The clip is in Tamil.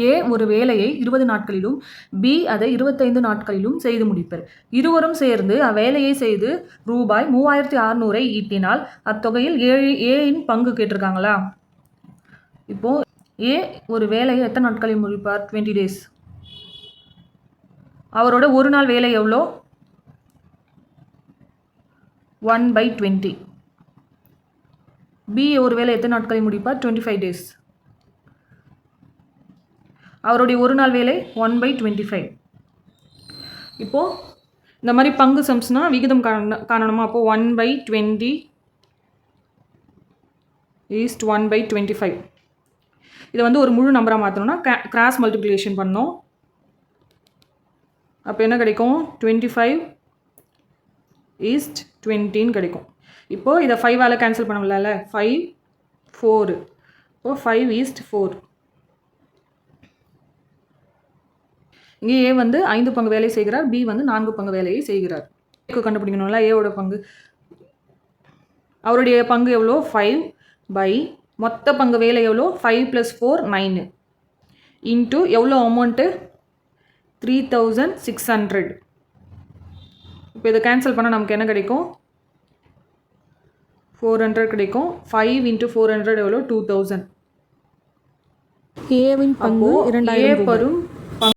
ஏ ஒரு வேலையை இருபது நாட்களிலும் பி அதை இருபத்தைந்து நாட்களிலும் செய்து முடிப்பர். இருவரும் சேர்ந்து அவ்வேலையை செய்து ரூபாய் மூவாயிரத்தி அறநூறை ஈட்டினால் அத்தொகையில் ஏழு ஏயின் பங்கு கேட்டிருக்காங்களா? இப்போ ஏ ஒரு வேலையை எத்தனை நாட்களில் முடிப்பார்? டுவெண்ட்டி டேஸ் அவரோட ஒரு நாள் வேலை எவ்வளோ? ஒன் பை டுவெண்ட்டி பி ஒரு வேலை எத்தனை நாட்களில் முடிப்பார்? டுவெண்ட்டி ஃபைவ் டேஸ் அவருடைய ஒரு நாள் வேலை ஒன் பை டுவெண்ட்டி ஃபைவ் இப்போது இந்த மாதிரி பங்கு சம்ஸ்னால் விகிதம் காண காணணுமா? அப்போது one by twenty east one by twenty five இதை வந்து ஒரு முழு நம்பராக மாற்றணும்னா கிராஸ் மல்டிப்ளிகேஷன் பண்ணோம். அப்போ என்ன கிடைக்கும்? டுவெண்ட்டி ஃபைவ் ஈஸ்ட் டுவெண்ட்டின்னு கிடைக்கும். இப்போது இதை ஃபைவால் கேன்சல் பண்ண முடியல ஃபைவ் ஃபோரு இப்போது ஃபைவ் ஈஸ்ட் ஃபோர் இங்கே ஏ வந்து ஐந்து பங்கு வேலை செய்கிறார் பி வந்து நான்கு பங்கு வேலையை செய்கிறார். ஏக்கு கண்டுபிடிக்கணும்ல ஏவோட பங்கு. அவருடைய பங்கு எவ்வளோ? ஃபைவ் பை மொத்த பங்கு வேலை எவ்வளோ? Five plus four nine into எவ்வளோ amount three thousand six hundred இப்போ இதை கேன்சல் பண்ணால் நமக்கு என்ன கிடைக்கும்? ஃபோர் ஹண்ட்ரட் கிடைக்கும். ஃபைவ் இன்ட்டு ஃபோர் ஹண்ட்ரட் எவ்வளோ? டூ தௌசண்ட் ஏவின் பங்கு ஏ இரண்டாயிரம் ரூபாய். பரும்